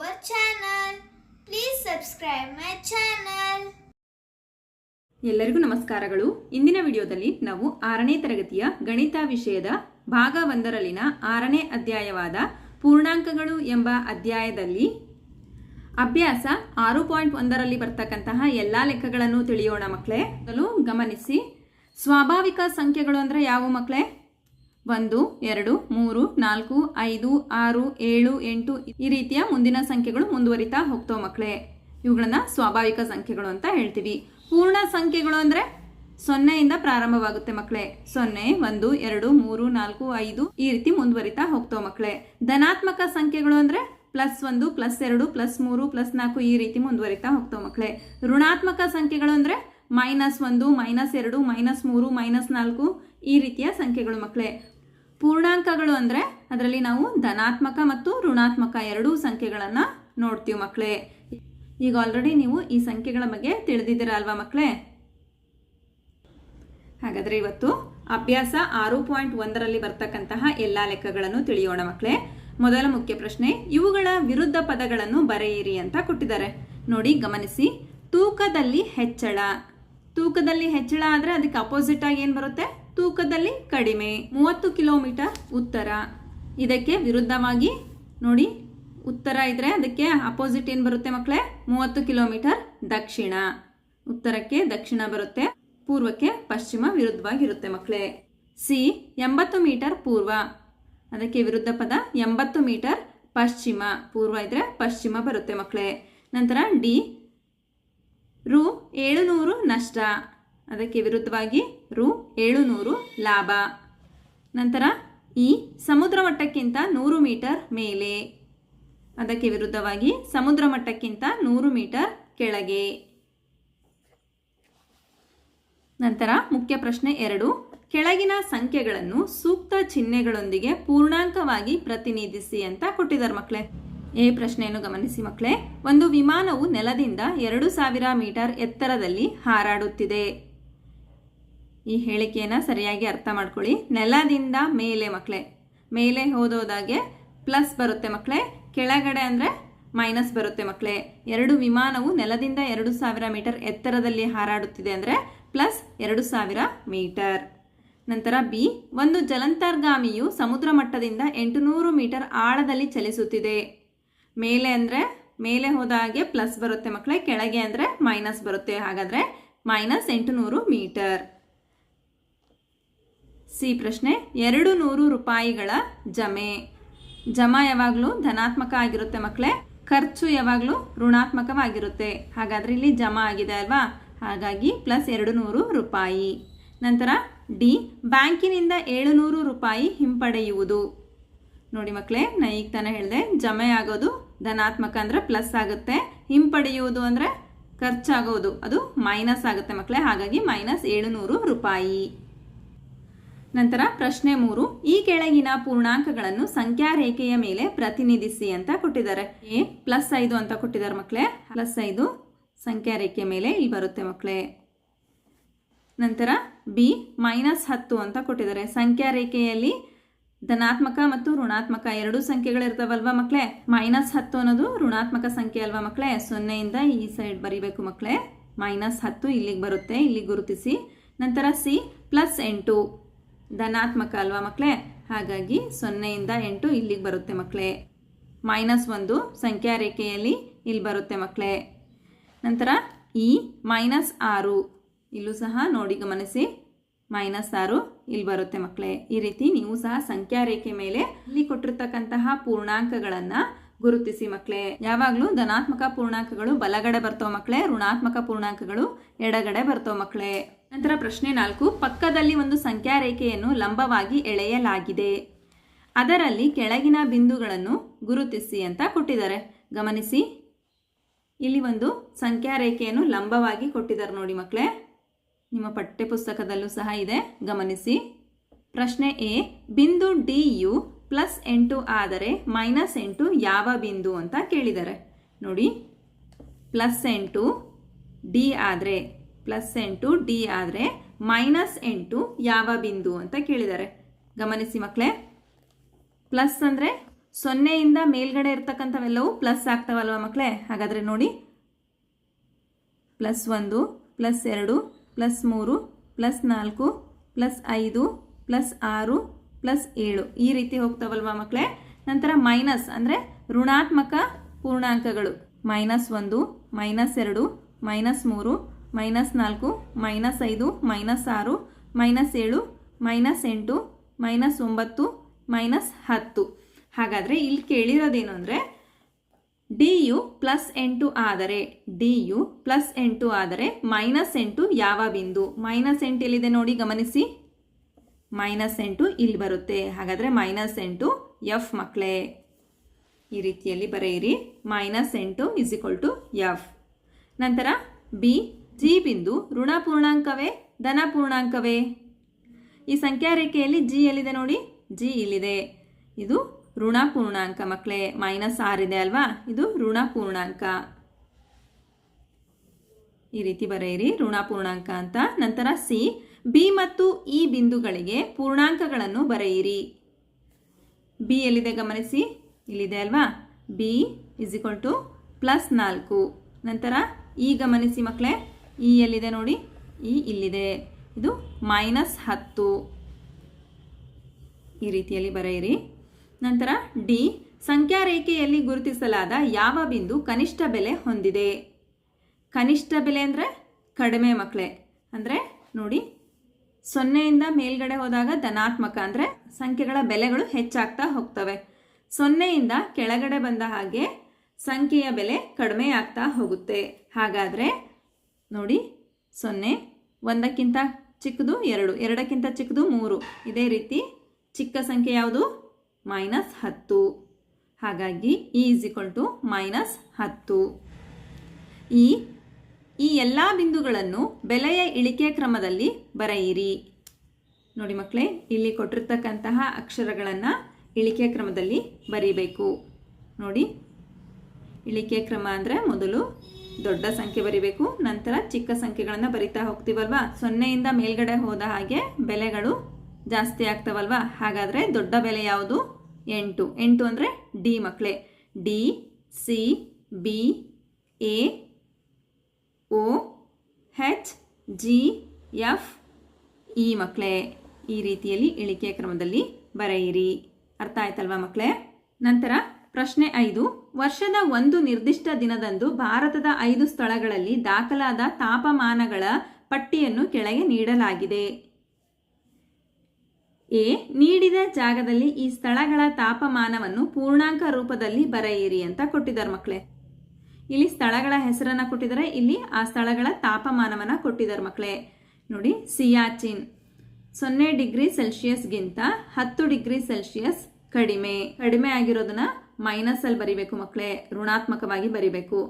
our channel. Please subscribe my channel. ಎಲ್ಲರಿಗೂ ನಮಸ್ಕಾರಗಳು ಇಂದಿನ ವಿಡಿಯೋದಲ್ಲಿ ನಾವು ಆರನೇ ತರಗತಿಯ ಗಣಿತ ವಿಷಯದ ಭಾಗ ಒಂದರಲ್ಲಿನ ಆರನೇ ಅಧ್ಯಾಯವಾದ ಪೂರ್ಣಾಂಕಗಳು ಎಂಬ ಅಧ್ಯಾಯದಲ್ಲಿ ಅಭ್ಯಾಸ ಆರು ಪಾಯಿಂಟ್ ಒಂದರಲ್ಲಿ ಬರ್ತಕ್ಕಂತಹ ಎಲ್ಲ ಲೆಕ್ಕಗಳನ್ನು ತಿಳಿಯೋಣ ಮಕ್ಕಳೇ ಗಮನಿಸಿ, ಸ್ವಾಭಾವಿಕ ಸಂಖ್ಯೆಗಳು ಅಂದರೆ ಯಾವ ಮಕ್ಕಳೇ ಒಂದು, ಎರಡು, ಮೂರು, ನಾಲ್ಕು, ಐದು, ಆರು, ಏಳು, ಎಂಟು ಈ ರೀತಿಯ ಮುಂದಿನ ಸಂಖ್ಯೆಗಳು ಮುಂದುವರಿತಾ ಹೋಗ್ತೋ ಮಕ್ಕಳೇ ಇವುಗಳನ್ನ ಸ್ವಾಭಾವಿಕ ಸಂಖ್ಯೆಗಳು ಅಂತ ಹೇಳ್ತೀವಿ. ಪೂರ್ಣ ಸಂಖ್ಯೆಗಳು ಅಂದ್ರೆ ಸೊನ್ನೆಯಿಂದ ಪ್ರಾರಂಭವಾಗುತ್ತೆ ಮಕ್ಕಳೇ ಸೊನ್ನೆ, ಒಂದು, ಎರಡು, ಮೂರು, ನಾಲ್ಕು, ಐದು ಈ ರೀತಿ ಮುಂದುವರಿತಾ ಹೋಗ್ತೋ ಮಕ್ಕಳೇ ಧನಾತ್ಮಕ ಸಂಖ್ಯೆಗಳು ಅಂದ್ರೆ ಪ್ಲಸ್ ಒಂದು, ಪ್ಲಸ್ ಎರಡು, ಪ್ಲಸ್ ಮೂರು, ಪ್ಲಸ್ ನಾಲ್ಕು ಈ ರೀತಿ ಮುಂದುವರಿತಾ ಹೋಗ್ತೋ ಮಕ್ಕಳೇ ಋಣಾತ್ಮಕ ಸಂಖ್ಯೆಗಳು ಅಂದ್ರೆ ಮೈನಸ್ ಒಂದು, ಮೈನಸ್ ಎರಡು, ಮೈನಸ್ ಮೂರು, ಮೈನಸ್ ನಾಲ್ಕು ಈ ರೀತಿಯ ಸಂಖ್ಯೆಗಳು ಮಕ್ಕಳೇ. ಪೂರ್ಣಾಂಕಗಳು ಅಂದರೆ ಅದರಲ್ಲಿ ನಾವು ಧನಾತ್ಮಕ ಮತ್ತು ಋಣಾತ್ಮಕ ಎರಡೂ ಸಂಖ್ಯೆಗಳನ್ನು ನೋಡ್ತೀವಿ ಮಕ್ಕಳೇ. ಈಗ ಆಲ್ರೆಡಿ ನೀವು ಈ ಸಂಖ್ಯೆಗಳ ಬಗ್ಗೆ ತಿಳಿದಿದ್ದೀರಾ ಅಲ್ವಾ ಮಕ್ಕಳೇ? ಹಾಗಾದ್ರೆ ಇವತ್ತು ಅಭ್ಯಾಸ ಆರು ಪಾಯಿಂಟ್ ಒಂದರಲ್ಲಿ ಬರ್ತಕ್ಕಂತಹ ಎಲ್ಲ ಲೆಕ್ಕಗಳನ್ನು ತಿಳಿಯೋಣ ಮಕ್ಕಳೇ. ಮೊದಲ ಮುಖ್ಯ ಪ್ರಶ್ನೆ, ಇವುಗಳ ವಿರುದ್ಧ ಪದಗಳನ್ನು ಬರೆಯಿರಿ ಅಂತ ಕೊಟ್ಟಿದ್ದಾರೆ. ನೋಡಿ, ಗಮನಿಸಿ. ತೂಕದಲ್ಲಿ ಹೆಚ್ಚಳ. ತೂಕದಲ್ಲಿ ಹೆಚ್ಚಳ ಆದರೆ ಅದಕ್ಕೆ ಅಪೋಸಿಟ್ ಆಗಿ ಏನು ಬರುತ್ತೆ? ತೂಕದಲ್ಲಿ ಕಡಿಮೆ, ಮೂವತ್ತು ಕಿಲೋಮೀಟರ್ ಉತ್ತರ. ಇದಕ್ಕೆ ವಿರುದ್ಧವಾಗಿ ನೋಡಿ, ಉತ್ತರ ಇದ್ರೆ ಅದಕ್ಕೆ ಅಪೋಸಿಟ್ ಏನು ಬರುತ್ತೆ ಮಕ್ಕಳೇ ಮೂವತ್ತು ಕಿಲೋಮೀಟರ್ ದಕ್ಷಿಣ. ಉತ್ತರಕ್ಕೆ ದಕ್ಷಿಣ ಬರುತ್ತೆ, ಪೂರ್ವಕ್ಕೆ ಪಶ್ಚಿಮ ವಿರುದ್ಧವಾಗಿರುತ್ತೆ ಮಕ್ಕಳೇ ಸಿ ಎಂಬತ್ತು ಮೀಟರ್ ಪೂರ್ವ. ಅದಕ್ಕೆ ವಿರುದ್ಧ ಪದ ಎಂಬತ್ತು ಮೀಟರ್ ಪಶ್ಚಿಮ, ಪೂರ್ವ ಇದ್ರೆ ಪಶ್ಚಿಮ ಬರುತ್ತೆ ಮಕ್ಕಳೇ ನಂತರ ಡಿ ರು ಏಳುನೂರು ನಷ್ಟ. ಅದಕ್ಕೆ ವಿರುದ್ಧವಾಗಿ ರು ಏಳುನೂರು ಲಾಭ. ನಂತರ ಈ ಸಮುದ್ರ ಮಟ್ಟಕ್ಕಿಂತ ನೂರು ಮೀಟರ್ ಮೇಲೆ. ಅದಕ್ಕೆ ವಿರುದ್ಧವಾಗಿ ಸಮುದ್ರ ಮಟ್ಟಕ್ಕಿಂತ ನೂರು ಮೀಟರ್ ಕೆಳಗೆ. ನಂತರ ಮುಖ್ಯ ಪ್ರಶ್ನೆ ಎರಡು. ಕೆಳಗಿನ ಸಂಖ್ಯೆಗಳನ್ನು ಸೂಕ್ತ ಚಿಹ್ನೆಗಳೊಂದಿಗೆ ಪೂರ್ಣಾಂಕವಾಗಿ ಪ್ರತಿನಿಧಿಸಿ ಅಂತ ಕೊಟ್ಟಿದ್ದಾರೆ ಮಕ್ಕಳೇ. ಎ ಪ್ರಶ್ನೆಯನ್ನು ಗಮನಿಸಿ ಮಕ್ಕಳೇ. ಒಂದು ವಿಮಾನವು ನೆಲದಿಂದ ಎರಡು ಸಾವಿರ ಮೀಟರ್ ಎತ್ತರದಲ್ಲಿ ಹಾರಾಡುತ್ತಿದೆ. ಈ ಹೇಳಿಕೆಯನ್ನು ಸರಿಯಾಗಿ ಅರ್ಥ ಮಾಡ್ಕೊಳ್ಳಿ. ನೆಲದಿಂದ ಮೇಲೆ ಮಕ್ಕಳೇ ಮೇಲೆ ಹೋದೋದಾಗೆ ಪ್ಲಸ್ ಬರುತ್ತೆ ಮಕ್ಕಳೇ ಕೆಳಗಡೆ ಅಂದರೆ ಮೈನಸ್ ಬರುತ್ತೆ ಮಕ್ಕಳೇ ಎರಡು ವಿಮಾನವು ನೆಲದಿಂದ ಎರಡು ಸಾವಿರ ಮೀಟರ್ ಎತ್ತರದಲ್ಲಿ ಹಾರಾಡುತ್ತಿದೆ ಅಂದರೆ ಪ್ಲಸ್ ಎರಡು ಸಾವಿರ ಮೀಟರ್. ನಂತರ ಬಿ, ಒಂದು ಜಲಂತರ್ಗಾಮಿಯು ಸಮುದ್ರ ಮಟ್ಟದಿಂದ ಎಂಟುನೂರು ಮೀಟರ್ ಆಳದಲ್ಲಿ ಚಲಿಸುತ್ತಿದೆ. ಮೇಲೆ ಅಂದರೆ, ಮೇಲೆ ಹೋದ ಹಾಗೆ ಪ್ಲಸ್ ಬರುತ್ತೆ ಮಕ್ಕಳೇ ಕೆಳಗೆ ಅಂದರೆ ಮೈನಸ್ ಬರುತ್ತೆ. ಹಾಗಾದರೆ ಮೈನಸ್ ಎಂಟುನೂರು ಮೀಟರ್. ಸಿ ಪ್ರಶ್ನೆ, ಎರಡು ನೂರು ರೂಪಾಯಿಗಳ ಜಮೆ. ಜಮ ಯಾವಾಗಲೂ ಧನಾತ್ಮಕ ಆಗಿರುತ್ತೆ ಮಕ್ಕಳೇ ಖರ್ಚು ಯಾವಾಗಲೂ ಋಣಾತ್ಮಕವಾಗಿರುತ್ತೆ. ಹಾಗಾದ್ರೆ ಇಲ್ಲಿ ಜಮಾ ಆಗಿದೆ ಅಲ್ವಾ? ಹಾಗಾಗಿ ಪ್ಲಸ್ ಎರಡು ನೂರು ರೂಪಾಯಿ. ನಂತರ ಡಿ, ಬ್ಯಾಂಕಿನಿಂದ ಏಳುನೂರು ರೂಪಾಯಿ ಹಿಂಪಡೆಯುವುದು. ನೋಡಿ ಮಕ್ಕಳೇ ನಾ ಈಗ ತಾನೇ ಹೇಳಿದೆ, ಜಮೆ ಆಗೋದು ಧನಾತ್ಮಕ ಅಂದರೆ ಪ್ಲಸ್ ಆಗುತ್ತೆ, ಹಿಂಪಡೆಯುವುದು ಅಂದರೆ ಖರ್ಚಾಗೋದು, ಅದು ಮೈನಸ್ ಆಗುತ್ತೆ ಮಕ್ಕಳೇ ಹಾಗಾಗಿ ಮೈನಸ್ ಏಳುನೂರು ರೂಪಾಯಿ. ನಂತರ ಪ್ರಶ್ನೆ ಮೂರು, ಈ ಕೆಳಗಿನ ಪೂರ್ಣಾಂಕಗಳನ್ನು ಸಂಖ್ಯಾ ರೇಖೆಯ ಮೇಲೆ ಪ್ರತಿನಿಧಿಸಿ ಅಂತ ಕೊಟ್ಟಿದ್ದಾರೆ. ಎ ಪ್ಲಸ್ ಐದು ಅಂತ ಕೊಟ್ಟಿದ್ದಾರೆ ಮಕ್ಕಳೇ ಪ್ಲಸ್ ಐದು ಸಂಖ್ಯಾ ರೇಖೆಯ ಮೇಲೆ ಇಲ್ಲಿ ಬರುತ್ತೆ ಮಕ್ಕಳೇ ನಂತರ ಬಿ ಮೈನಸ್ ಹತ್ತು ಅಂತ ಕೊಟ್ಟಿದ್ದಾರೆ. ಸಂಖ್ಯಾ ರೇಖೆಯಲ್ಲಿ ಧನಾತ್ಮಕ ಮತ್ತು ಋಣಾತ್ಮಕ ಎರಡು ಸಂಖ್ಯೆಗಳಿರ್ತಾವಲ್ವಾ ಮಕ್ಕಳೇ ಮೈನಸ್ ಹತ್ತು ಅನ್ನೋದು ಋಣಾತ್ಮಕ ಸಂಖ್ಯೆ ಅಲ್ವಾ ಮಕ್ಕಳೇ ಸೊನ್ನೆಯಿಂದ ಈ ಸೈಡ್ ಬರೀಬೇಕು ಮಕ್ಕಳೇ ಮೈನಸ್ ಹತ್ತು ಇಲ್ಲಿಗೆ ಬರುತ್ತೆ ಇಲ್ಲಿ ಗುರುತಿಸಿ. ನಂತರ ಸಿ ಪ್ಲಸ್ ಎಂಟು. ಧನಾತ್ಮಕ ಅಲ್ವಾ ಮಕ್ಕಳೇ ಹಾಗಾಗಿ ಸೊನ್ನೆಯಿಂದ ಎಂಟು ಇಲ್ಲಿಗೆ ಬರುತ್ತೆ ಮಕ್ಕಳೇ ಮೈನಸ್ ಒಂದು ಸಂಖ್ಯಾ ರೇಖೆಯಲ್ಲಿ ಇಲ್ಲಿ ಬರುತ್ತೆ ಮಕ್ಕಳೇ ನಂತರ ಈ ಮೈನಸ್ ಆರು ಇಲ್ಲೂ ಸಹ ನೋಡಿ ಗಮನಿಸಿ. ಮೈನಸ್ ಆರು ಇಲ್ಲಿ ಬರುತ್ತೆ ಮಕ್ಕಳೇ ಈ ರೀತಿ ನೀವು ಸಹ ಸಂಖ್ಯಾ ರೇಖೆ ಮೇಲೆ ಇಲ್ಲಿ ಕೊಟ್ಟಿರ್ತಕ್ಕಂತಹ ಪೂರ್ಣಾಂಕಗಳನ್ನು ಗುರುತಿಸಿ ಮಕ್ಕಳೇ ಯಾವಾಗಲೂ ಧನಾತ್ಮಕ ಪೂರ್ಣಾಂಕಗಳು ಬಲಗಡೆ ಬರ್ತೋ ಮಕ್ಕಳೇ ಋಣಾತ್ಮಕ ಪೂರ್ಣಾಂಕಗಳು ಎಡಗಡೆ ಬರ್ತೋ ಮಕ್ಕಳೇ ನಂತರ ಪ್ರಶ್ನೆ ನಾಲ್ಕು. ಪಕ್ಕದಲ್ಲಿ ಒಂದು ಸಂಖ್ಯಾ ರೇಖೆಯನ್ನು ಲಂಬವಾಗಿ ಎಳೆಯಲಾಗಿದೆ. ಅದರಲ್ಲಿ ಕೆಳಗಿನ ಬಿಂದುಗಳನ್ನು ಗುರುತಿಸಿ ಅಂತ ಕೊಟ್ಟಿದ್ದಾರೆ. ಗಮನಿಸಿ. ಇಲ್ಲಿ ಒಂದು ಸಂಖ್ಯಾ ರೇಖೆಯನ್ನು ಲಂಬವಾಗಿ ಕೊಟ್ಟಿದ್ದಾರೆ ನೋಡಿ ಮಕ್ಕಳೇ. ನಿಮ್ಮ ಪಠ್ಯಪುಸ್ತಕದಲ್ಲೂ ಸಹ ಇದೆ. ಗಮನಿಸಿ. ಪ್ರಶ್ನೆ ಎ. ಬಿಂದು ಡಿ ಯು ಪ್ಲಸ್ ಎಂಟು ಆದರೆ ಮೈನಸ್ ಎಂಟು ಯಾವ ಬಿಂದು ಅಂತ ಕೇಳಿದ್ದಾರೆ. ನೋಡಿ. ಪ್ಲಸ್ ಎಂಟು ಡಿ ಆದರೆ ಪ್ಲಸ್ ಎಂಟು ಡಿ ಆದರೆ ಮೈನಸ್ ಎಂಟು ಯಾವ ಬಿಂದು ಅಂತ ಕೇಳಿದ್ದಾರೆ ಗಮನಿಸಿ ಮಕ್ಕಳೇ ಪ್ಲಸ್ ಅಂದರೆ ಸೊನ್ನೆಯಿಂದ ಮೇಲ್ಗಡೆ ಇರ್ತಕ್ಕಂಥವೆಲ್ಲವೂ ಪ್ಲಸ್ ಆಗ್ತಾವಲ್ವ ಮಕ್ಕಳೇ ಹಾಗಾದರೆ ನೋಡಿ. ಪ್ಲಸ್ ಒಂದು ಪ್ಲಸ್ ಎರಡು ಪ್ಲಸ್ ಮೂರು ಪ್ಲಸ್ ನಾಲ್ಕು ಪ್ಲಸ್ ಐದು ಪ್ಲಸ್ ಆರು ಪ್ಲಸ್ ಏಳು. ಈ ರೀತಿ ಹೋಗ್ತಾವಲ್ವ ಮಕ್ಕಳೇ ನಂತರ ಮೈನಸ್ ಅಂದರೆ ಋಣಾತ್ಮಕ ಪೂರ್ಣಾಂಕಗಳು. ಮೈನಸ್ ಒಂದು ಮೈನಸ್ ಎರಡು ಮೈನಸ್ ಮೂರು ಮೈನಸ್ ನಾಲ್ಕು, ಮೈನಸ್ ಐದು, ಮೈನಸ್ ಆರು, ಮೈನಸ್ ಏಳು, ಮೈನಸ್ ಎಂಟು, ಮೈನಸ್ ಒಂಬತ್ತು, ಮೈನಸ್ ಹತ್ತು. ಹಾಗಾದರೆ ಇಲ್ಲಿ ಕೇಳಿರೋದೇನು ಅಂದರೆ ಡಿ ಯು ಪ್ಲಸ್ ಎಂಟು ಆದರೆ, ಡಿ ಯು ಪ್ಲಸ್ ಎಂಟು ಆದರೆ ಮೈನಸ್ ಎಂಟು ಯಾವ ಬಿಂದು? ಮೈನಸ್ ಎಂಟು ಎಲ್ಲಿದೆ ನೋಡಿ ಗಮನಿಸಿ. ಮೈನಸ್ ಎಂಟು ಇಲ್ಲಿ ಬರುತ್ತೆ. ಹಾಗಾದರೆ ಮೈನಸ್ ಎಂಟು ಎಫ್ ಮಕ್ಕಳೇ ಈ ರೀತಿಯಲ್ಲಿ ಬರೆಯಿರಿ. ಮೈನಸ್ ಎಂಟು ಇಸ್ ಇಕ್ವಲ್ ಟು ಎಫ್. ನಂತರ ಬಿ ಜಿ ಬಿಂದು ಋಣ ಪೂರ್ಣಾಂಕವೇ, ಧನ ಪೂರ್ಣಾಂಕವೇ? ಈ ಸಂಖ್ಯಾ ರೇಖೆಯಲ್ಲಿ ಜಿ ಎಲ್ಲಿದೆ ನೋಡಿ? ಜಿ ಇಲ್ಲಿದೆ. ಇದು ಋಣ ಪೂರ್ಣಾಂಕ ಮಕ್ಕಳೇ ಮೈನಸ್ ಆರ್ ಇದೆ ಅಲ್ವಾ? ಇದು ಋಣ ಪೂರ್ಣಾಂಕ. ಈ ರೀತಿ ಬರೆಯಿರಿ, ಋಣ ಪೂರ್ಣಾಂಕ ಅಂತ. ನಂತರ ಸಿ, ಬಿ ಮತ್ತು ಇ ಬಿಂದುಗಳಿಗೆ ಪೂರ್ಣಾಂಕಗಳನ್ನು ಬರೆಯಿರಿ. ಬಿ ಎಲ್ಲಿದೆ ಗಮನಿಸಿ? ಇಲ್ಲಿದೆ ಅಲ್ವಾ? B is equal to plus ನಾಲ್ಕು. ನಂತರ ಈ ಗಮನಿಸಿ ಮಕ್ಕಳೇ ಇ ಎಲ್ಲಿದೆ ನೋಡಿ? ಇ ಇಲ್ಲಿದೆ. ಇದು ಮೈನಸ್ ಹತ್ತು. ಈ ರೀತಿಯಲ್ಲಿ ಬರೆಯಿರಿ. ನಂತರ ಡಿ ಸಂಖ್ಯಾ ರೇಖೆಯಲ್ಲಿ ಗುರುತಿಸಲಾದ ಯಾವ ಬಿಂದು ಕನಿಷ್ಠ ಬೆಲೆ ಹೊಂದಿದೆ? ಕನಿಷ್ಠ ಬೆಲೆ ಅಂದರೆ ಕಡಿಮೆ ಮಕ್ಕಳೇ. ಅಂದರೆ ನೋಡಿ, ಸೊನ್ನೆಯಿಂದ ಮೇಲ್ಗಡೆ ಹೋದಾಗ ಧನಾತ್ಮಕ ಅಂದರೆ ಸಂಖ್ಯೆಗಳ ಬೆಲೆಗಳು ಹೆಚ್ಚಾಗ್ತಾ ಹೋಗ್ತವೆ. ಸೊನ್ನೆಯಿಂದ ಕೆಳಗಡೆ ಬಂದ ಹಾಗೆ ಸಂಖ್ಯೆಯ ಬೆಲೆ ಕಡಿಮೆ ಆಗ್ತಾ ಹೋಗುತ್ತೆ. ಹಾಗಾದರೆ ನೋಡಿ, ಸೊನ್ನೆ, ಒಂದಕ್ಕಿಂತ ಚಿಕ್ಕದು ಎರಡು, ಎರಡಕ್ಕಿಂತ ಚಿಕ್ಕದು ಮೂರು. ಇದೇ ರೀತಿ ಚಿಕ್ಕ ಸಂಖ್ಯೆ ಯಾವುದು? ಮೈನಸ್ ಹತ್ತು. ಹಾಗಾಗಿ E is equal to minus ಹತ್ತು. ಈ ಈ ಎಲ್ಲ ಬಿಂದುಗಳನ್ನು ಬೆಲೆಯ ಇಳಿಕೆ ಕ್ರಮದಲ್ಲಿ ಬರೆಯಿರಿ. ನೋಡಿ ಮಕ್ಕಳೇ, ಇಲ್ಲಿ ಕೊಟ್ಟಿರ್ತಕ್ಕಂತಹ ಅಕ್ಷರಗಳನ್ನು ಇಳಿಕೆ ಕ್ರಮದಲ್ಲಿ ಬರೀಬೇಕು. ನೋಡಿ, ಇಳಿಕೆ ಕ್ರಮ ಅಂದರೆ ಮೊದಲು ದೊಡ್ಡ ಸಂಖ್ಯೆ ಬರಿಬೇಕು, ನಂತರ ಚಿಕ್ಕ ಸಂಖ್ಯೆಗಳನ್ನು ಬರಿತಾ ಹೋಗ್ತೀವಲ್ವಾ? ಸೊನ್ನೆಯಿಂದ ಮೇಲ್ಗಡೆ ಹೋದ ಹಾಗೆ ಬೆಲೆಗಳು ಜಾಸ್ತಿ ಆಗ್ತಾವಲ್ವಾ? ಹಾಗಾದರೆ ದೊಡ್ಡ ಬೆಲೆ ಯಾವುದು? ಎಂಟು. ಎಂಟು ಅಂದರೆ ಡಿ ಮಕ್ಕಳೇ D, C, B, A, O, H, G, F, E ಮಕ್ಕಳೇ ಈ ರೀತಿಯಲ್ಲಿ ಇಳಿಕೆ ಕ್ರಮದಲ್ಲಿ ಬರೆಯಿರಿ. ಅರ್ಥ ಆಯ್ತಲ್ವಾ ಮಕ್ಕಳೇ ನಂತರ ಪ್ರಶ್ನೆ ಐದು. ವರ್ಷದ ಒಂದು ನಿರ್ದಿಷ್ಟ ದಿನದಂದು ಭಾರತದ ಐದು ಸ್ಥಳಗಳಲ್ಲಿ ದಾಖಲಾದ ತಾಪಮಾನಗಳ ಪಟ್ಟಿಯನ್ನು ಕೆಳಗೆ ನೀಡಲಾಗಿದೆ. ಎ. ನೀಡಿದ ಜಾಗದಲ್ಲಿ ಈ ಸ್ಥಳಗಳ ತಾಪಮಾನವನ್ನು ಪೂರ್ಣಾಂಕ ರೂಪದಲ್ಲಿ ಬರೆಯಿರಿ ಅಂತ ಕೊಟ್ಟಿದ್ದಾರೆ ಮಕ್ಕಳೇ. ಇಲ್ಲಿ ಸ್ಥಳಗಳ ಹೆಸರನ್ನ ಕೊಟ್ಟಿದ್ದಾರೆ, ಇಲ್ಲಿ ಆ ಸ್ಥಳಗಳ ತಾಪಮಾನವನ್ನ ಕೊಟ್ಟಿದ್ದಾರೆ ಮಕ್ಕಳೇ. ನೋಡಿ, ಸಿಯಾಚಿನ್. ಸೊನ್ನೆ ಡಿಗ್ರಿ ಸೆಲ್ಸಿಯಸ್ಗಿಂತ ಹತ್ತು ಡಿಗ್ರಿ ಸೆಲ್ಸಿಯಸ್ ಕಡಿಮೆ. ಕಡಿಮೆ ಆಗಿರೋದನ್ನ ಮೈನಸ್ ಅಲ್ಲಿ ಬರಿಬೇಕು ಮಕ್ಕಳೇ ಋಣಾತ್ಮಕವಾಗಿ ಬರಿಬೇಕು.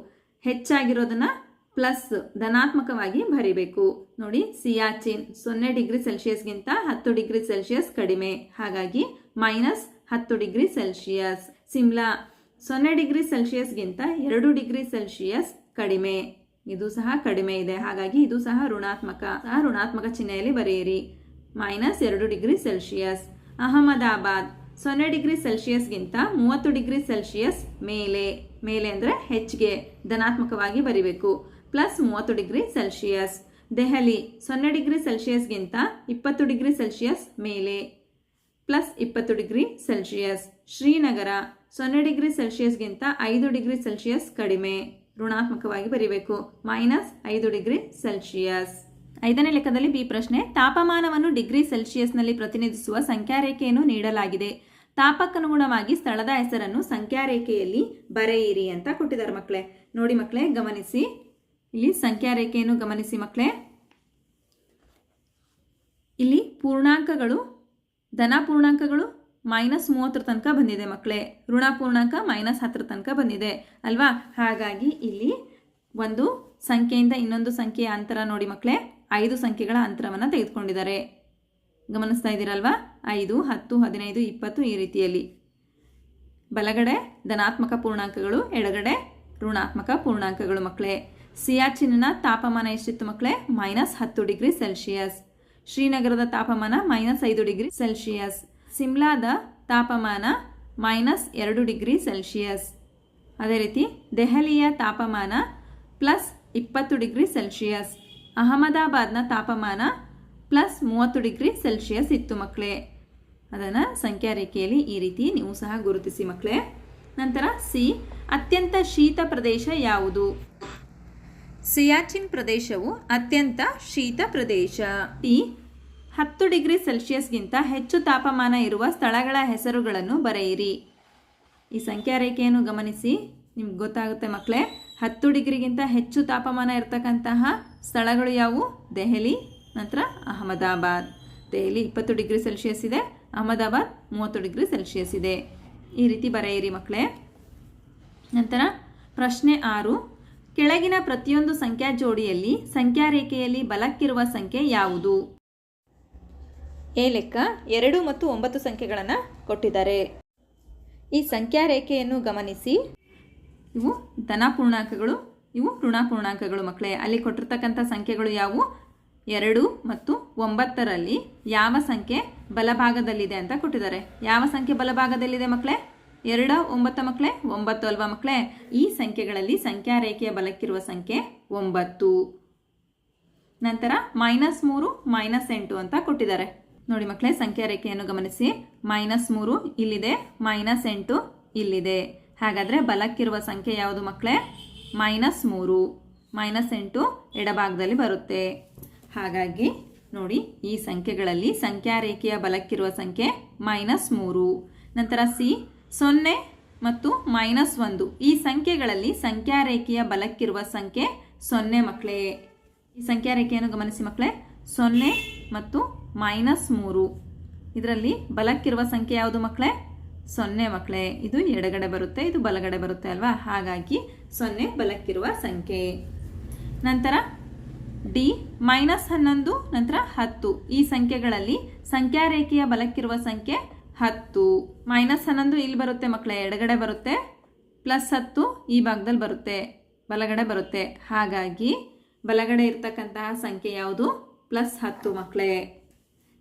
ಹೆಚ್ಚಾಗಿರೋದನ್ನ ಪ್ಲಸ್ ಧನಾತ್ಮಕವಾಗಿ ಬರಿಬೇಕು. ನೋಡಿ ಸಿಯಾಚಿನ್ ಸೊನ್ನೆ ಡಿಗ್ರಿ ಸೆಲ್ಸಿಯಸ್ಗಿಂತ ಹತ್ತು ಡಿಗ್ರಿ ಸೆಲ್ಸಿಯಸ್ ಕಡಿಮೆ. ಹಾಗಾಗಿ ಮೈನಸ್ ಹತ್ತು ಡಿಗ್ರಿ ಸೆಲ್ಸಿಯಸ್ ಸಿಮ್ಲಾ, ಸೊನ್ನೆ ಡಿಗ್ರಿ ಸೆಲ್ಸಿಯಸ್ಗಿಂತ ಎರಡು ಡಿಗ್ರಿ ಸೆಲ್ಸಿಯಸ್ ಕಡಿಮೆ. ಇದು ಸಹ ಕಡಿಮೆ ಇದೆ. ಹಾಗಾಗಿ ಇದು ಸಹ ಋಣಾತ್ಮಕ. ಸಹ ಋಣಾತ್ಮಕ ಚಿಹ್ನೆಯಲ್ಲಿ ಬರೆಯಿರಿ. ಮೈನಸ್ ಎರಡು ಡಿಗ್ರಿ ಸೆಲ್ಸಿಯಸ್ ಅಹಮದಾಬಾದ್ ಸೊನ್ನೆ ಡಿಗ್ರಿ ಸೆಲ್ಸಿಯಸ್ಗಿಂತ ಮೂವತ್ತು ಡಿಗ್ರಿ ಸೆಲ್ಸಿಯಸ್ ಮೇಲೆ ಮೇಲೆ ಅಂದರೆ ಹೆಚ್ಚಿಗೆ ಧನಾತ್ಮಕವಾಗಿ ಬರಿಬೇಕು. ಪ್ಲಸ್ ಮೂವತ್ತು ಡಿಗ್ರಿ ಸೆಲ್ಸಿಯಸ್. ದೆಹಲಿ ಸೊನ್ನೆ ಡಿಗ್ರಿ ಸೆಲ್ಸಿಯಸ್ಗಿಂತ ಇಪ್ಪತ್ತು ಡಿಗ್ರಿ ಸೆಲ್ಸಿಯಸ್ ಮೇಲೆ. ಪ್ಲಸ್ ಇಪ್ಪತ್ತು ಡಿಗ್ರಿ ಸೆಲ್ಸಿಯಸ್. ಶ್ರೀನಗರ ಸೊನ್ನೆ ಡಿಗ್ರಿ ಸೆಲ್ಸಿಯಸ್ಗಿಂತ ಐದು ಡಿಗ್ರಿ ಸೆಲ್ಸಿಯಸ್ ಕಡಿಮೆ. ಋಣಾತ್ಮಕವಾಗಿ ಬರಿಬೇಕು. ಮೈನಸ್ ಐದು ಡಿಗ್ರಿ ಸೆಲ್ಸಿಯಸ್. ಐದನೇ ಲೆಕ್ಕದಲ್ಲಿ ಬಿ ಪ್ರಶ್ನೆ, ತಾಪಮಾನವನ್ನು ಡಿಗ್ರಿ ಸೆಲ್ಸಿಯಸ್ನಲ್ಲಿ ಪ್ರತಿನಿಧಿಸುವ ಸಂಖ್ಯಾರೇಖೆಯನ್ನು ನೀಡಲಾಗಿದೆ. ತಾಪಕ್ಕನುಗುಣವಾಗಿ ಸ್ಥಳದ ಹೆಸರನ್ನು ಸಂಖ್ಯಾ ರೇಖೆಯಲ್ಲಿ ಬರೆಯಿರಿ ಅಂತ ಕೊಟ್ಟಿದ್ದಾರೆ ಮಕ್ಕಳೇ. ನೋಡಿ ಮಕ್ಕಳೇ, ಗಮನಿಸಿ. ಇಲ್ಲಿ ಸಂಖ್ಯಾ ರೇಖೆಯನ್ನು ಗಮನಿಸಿ ಮಕ್ಕಳೇ. ಇಲ್ಲಿ ಪೂರ್ಣಾಂಕಗಳು, ಧನ ಪೂರ್ಣಾಂಕಗಳು ಮೈನಸ್ ಮೂವತ್ತರ ತನಕ ಬಂದಿದೆ ಮಕ್ಕಳೇ. ಋಣ ಪೂರ್ಣಾಂಕ ಮೈನಸ್ ಹತ್ತರ ತನಕ ಬಂದಿದೆ. ಅಲ್ವಾ? ಹಾಗಾಗಿ ಇಲ್ಲಿ ಒಂದು ಸಂಖ್ಯೆಯಿಂದ ಇನ್ನೊಂದು ಸಂಖ್ಯೆಯ ಅಂತರ ನೋಡಿ ಮಕ್ಕಳೇ. ಐದು ಸಂಖ್ಯೆಗಳ ಅಂತರವನ್ನು ತೆಗೆದುಕೊಂಡಿದ್ದಾರೆ. ಗಮನಿಸ್ತಾ ಇದ್ದೀರಲ್ವಾ? ಐದು, ಹತ್ತು, ಹದಿನೈದು, ಇಪ್ಪತ್ತು ಈ ರೀತಿಯಲ್ಲಿ. ಬಲಗಡೆ ಧನಾತ್ಮಕ ಪೂರ್ಣಾಂಕಗಳು, ಎಡಗಡೆ ಋಣಾತ್ಮಕ ಪೂರ್ಣಾಂಕಗಳು ಮಕ್ಕಳೇ. ಸಿಯಾಚಿನ್ನ ತಾಪಮಾನ ಎಷ್ಟಿತ್ತು ಮಕ್ಕಳೇ? ಮೈನಸ್ ಹತ್ತು ಡಿಗ್ರಿ ಸೆಲ್ಸಿಯಸ್ ಶ್ರೀನಗರದ ತಾಪಮಾನ ಮೈನಸ್ ಐದು ಡಿಗ್ರಿ ಸೆಲ್ಸಿಯಸ್ ಸಿಮ್ಲಾದ ತಾಪಮಾನ ಮೈನಸ್ ಎರಡು ಡಿಗ್ರಿ ಸೆಲ್ಸಿಯಸ್ ಅದೇ ರೀತಿ ದೆಹಲಿಯ ತಾಪಮಾನ ಪ್ಲಸ್ ಇಪ್ಪತ್ತು ಡಿಗ್ರಿ ಸೆಲ್ಸಿಯಸ್ ಅಹಮದಾಬಾದ್ನ ತಾಪಮಾನ ಪ್ಲಸ್ ಮೂವತ್ತು ಡಿಗ್ರಿ ಸೆಲ್ಸಿಯಸ್ ಇತ್ತು ಮಕ್ಕಳೇ. ಅದನ್ನು ಸಂಖ್ಯಾ ರೇಖೆಯಲ್ಲಿ ಈ ರೀತಿ ನೀವು ಸಹ ಗುರುತಿಸಿ ಮಕ್ಕಳೇ. ನಂತರ ಸಿ ಅತ್ಯಂತ ಶೀತ ಪ್ರದೇಶ ಯಾವುದು? ಸಿಯಾಚಿನ್ ಪ್ರದೇಶವು ಅತ್ಯಂತ ಶೀತ ಪ್ರದೇಶ. ಟಿ ಹತ್ತು ಡಿಗ್ರಿ ಸೆಲ್ಸಿಯಸ್ಗಿಂತ ಹೆಚ್ಚು ತಾಪಮಾನ ಇರುವ ಸ್ಥಳಗಳ ಹೆಸರುಗಳನ್ನು ಬರೆಯಿರಿ. ಈ ಸಂಖ್ಯಾ ರೇಖೆಯನ್ನು ಗಮನಿಸಿ. ನಿಮ್ಗೆ ಗೊತ್ತಾಗುತ್ತೆ ಮಕ್ಕಳೇ ಹತ್ತು ಡಿಗ್ರಿಗಿಂತ ಹೆಚ್ಚು ತಾಪಮಾನ ಇರತಕ್ಕಂತಹ ಸ್ಥಳಗಳು ಯಾವುವು? ದೆಹಲಿ ನಂತರ ಅಹಮದಾಬಾದ್. ದೆಹಲಿ ಇಪ್ಪತ್ತು ಡಿಗ್ರಿ ಸೆಲ್ಸಿಯಸ್ ಇದೆ, ಅಹಮದಾಬಾದ್ ಮೂವತ್ತು ಡಿಗ್ರಿ ಸೆಲ್ಸಿಯಸ್ ಇದೆ. ಈ ರೀತಿ ಬರೆಯಿರಿ ಮಕ್ಕಳೇ. ನಂತರ ಪ್ರಶ್ನೆ ಆರು, ಕೆಳಗಿನ ಪ್ರತಿಯೊಂದು ಸಂಖ್ಯಾ ಜೋಡಿಯಲ್ಲಿ ಸಂಖ್ಯಾ ರೇಖೆಯಲ್ಲಿ ಬಲಕ್ಕಿರುವ ಸಂಖ್ಯೆ ಯಾವುದು? ಎ ಲೆಕ್ಕ ಎರಡು ಮತ್ತು ಒಂಬತ್ತು ಸಂಖ್ಯೆಗಳನ್ನು ಕೊಟ್ಟಿದ್ದಾರೆ. ಈ ಸಂಖ್ಯಾ ರೇಖೆಯನ್ನು ಗಮನಿಸಿ. ಇವು ಧನಪೂರ್ಣಾಂಕಗಳು ಇವು ಋಣಪೂರ್ಣಾಂಕಗಳು ಮಕ್ಕಳೇ. ಅಲ್ಲಿ ಕೊಟ್ಟಿರ್ತಕ್ಕಂಥ ಸಂಖ್ಯೆಗಳು ಯಾವುವು? ಎರಡು ಮತ್ತು ಒಂಬತ್ತರಲ್ಲಿ ಯಾವ ಸಂಖ್ಯೆ ಬಲಭಾಗದಲ್ಲಿದೆ ಅಂತ ಕೊಟ್ಟಿದ್ದಾರೆ. ಯಾವ ಸಂಖ್ಯೆ ಬಲಭಾಗದಲ್ಲಿದೆ ಮಕ್ಕಳೇ ಎರಡ, ಒಂಬತ್ತು ಮಕ್ಕಳೇ ಒಂಬತ್ತು ಅಲ್ವಾ ಮಕ್ಕಳೇ ಈ ಸಂಖ್ಯೆಗಳಲ್ಲಿ ಸಂಖ್ಯಾ ರೇಖೆಯ ಬಲಕ್ಕಿರುವ ಸಂಖ್ಯೆ ಒಂಬತ್ತು. ನಂತರ ಮೈನಸ್ ಮೂರು, ಮೈನಸ್ ಎಂಟು ಅಂತ ಕೊಟ್ಟಿದ್ದಾರೆ. ನೋಡಿ ಮಕ್ಕಳೇ ಸಂಖ್ಯಾ ರೇಖೆಯನ್ನು ಗಮನಿಸಿ. ಮೈನಸ್ ಮೂರು ಇಲ್ಲಿದೆ, ಮೈನಸ್ ಎಂಟು ಇಲ್ಲಿದೆ. ಹಾಗಾದರೆ ಬಲಕ್ಕಿರುವ ಸಂಖ್ಯೆ ಯಾವುದು ಮಕ್ಕಳೇ ಮೈನಸ್ ಮೂರು. ಮೈನಸ್ ಎಂಟು ಎಡಭಾಗದಲ್ಲಿ ಬರುತ್ತೆ. ಹಾಗಾಗಿ ನೋಡಿ, ಈ ಸಂಖ್ಯೆಗಳಲ್ಲಿ ಸಂಖ್ಯಾ ರೇಖೆಯ ಬಲಕ್ಕಿರುವ ಸಂಖ್ಯೆ ಮೈನಸ್ ಮೂರು. ನಂತರ ಸಿ ಸೊನ್ನೆ ಮತ್ತು ಮೈನಸ್ ಒಂದು. ಈ ಸಂಖ್ಯೆಗಳಲ್ಲಿ ಸಂಖ್ಯಾರೇಖೆಯ ಬಲಕ್ಕಿರುವ ಸಂಖ್ಯೆ ಸೊನ್ನೆ ಮಕ್ಕಳೇ ಈ ಸಂಖ್ಯಾ ರೇಖೆಯನ್ನು ಗಮನಿಸಿ ಮಕ್ಕಳೇ ಸೊನ್ನೆ ಮತ್ತು ಮೈನಸ್ ಮೂರು. ಇದರಲ್ಲಿ ಬಲಕ್ಕಿರುವ ಸಂಖ್ಯೆ ಯಾವುದು ಮಕ್ಕಳೇ ಸೊನ್ನೆ ಮಕ್ಕಳೇ ಇದು ಎಡಗಡೆ ಬರುತ್ತೆ, ಇದು ಬಲಗಡೆ ಬರುತ್ತೆ ಅಲ್ವಾ? ಹಾಗಾಗಿ ಸೊನ್ನೆ ಬಲಕ್ಕಿರುವ ಸಂಖ್ಯೆ. ನಂತರ ಡಿ ಮೈನಸ್ ಹನ್ನೊಂದು, ನಂತರ ಹತ್ತು. ಈ ಸಂಖ್ಯೆಗಳಲ್ಲಿ ಸಂಖ್ಯಾ ರೇಖೆಯ ಬಲಕ್ಕಿರುವ ಸಂಖ್ಯೆ ಹತ್ತು. ಮೈನಸ್ ಹನ್ನೊಂದು ಇಲ್ಲಿ ಬರುತ್ತೆ ಮಕ್ಕಳೇ, ಎಡಗಡೆ ಬರುತ್ತೆ ಪ್ಲಸ್ ಹತ್ತು ಈ ಭಾಗದಲ್ಲಿ ಬರುತ್ತೆ, ಬಲಗಡೆ ಬರುತ್ತೆ. ಹಾಗಾಗಿ ಬಲಗಡೆ ಇರ್ತಕ್ಕಂತಹ ಸಂಖ್ಯೆ ಯಾವುದು? ಪ್ಲಸ್ ಹತ್ತು ಮಕ್ಕಳೇ.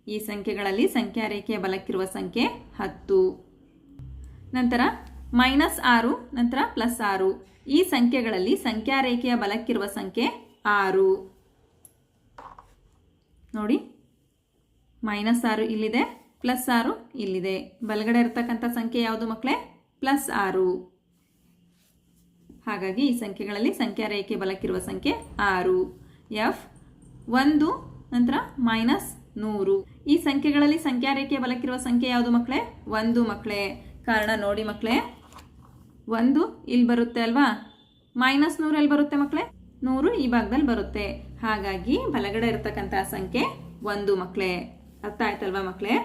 ಈ ಸಂಖ್ಯೆಗಳಲ್ಲಿ ಸಂಖ್ಯಾ ರೇಖೆಯ ಬಲಕ್ಕಿರುವ ಸಂಖ್ಯೆ ಹತ್ತು. ನಂತರ ಮೈನಸ್ ಆರು, ನಂತರ ಪ್ಲಸ್ ಆರು. ಈ ಸಂಖ್ಯೆಗಳಲ್ಲಿ ಸಂಖ್ಯಾ ರೇಖೆಯ ಬಲಕ್ಕಿರುವ ಸಂಖ್ಯೆ ಆರು. ನೋಡಿ. ಮೈನಸ್ ಆರು ಇಲ್ಲಿದೆ, ಪ್ಲಸ್ ಆರು ಇಲ್ಲಿದೆ. ಬಲಗಡೆ ಇರತಕ್ಕಂಥ ಸಂಖ್ಯೆ ಯಾವುದು ಮಕ್ಕಳೇ ಪ್ಲಸ್ ಆರು. ಹಾಗಾಗಿ ಈ ಸಂಖ್ಯೆಗಳಲ್ಲಿ ಸಂಖ್ಯಾ ರೇಖೆ ಬಲಕ್ಕಿರುವ ಸಂಖ್ಯೆ ಆರು. ಎಫ್ ಒಂದು, ನಂತರ ಮೈನಸ್ ನೂರು. ಈ ಸಂಖ್ಯೆಗಳಲ್ಲಿ ಸಂಖ್ಯಾ ರೇಖೆ ಬಲಕ್ಕಿರುವ ಸಂಖ್ಯೆ ಯಾವುದು ಮಕ್ಕಳೇ ಒಂದು ಮಕ್ಕಳೇ ಕಾರಣ ನೋಡಿ ಮಕ್ಕಳೇ ಒಂದು ಇಲ್ಲಿ ಬರುತ್ತೆ ಅಲ್ವಾ? ಮೈನಸ್ ನೂರು ಎಲ್ಲಿ ಬರುತ್ತೆ ಮಕ್ಕಳೇ ನೂರು ಈ ಭಾಗದಲ್ಲಿ ಬರುತ್ತೆ. ಹಾಗಾಗಿ ಬಲಗಡೆ ಇರತಕ್ಕಂತಹ ಸಂಖ್ಯೆ ಒಂದು ಮಕ್ಕಳೇ ಅರ್ಥ ಆಯ್ತಲ್ವಾ ಮಕ್ಕಳೇ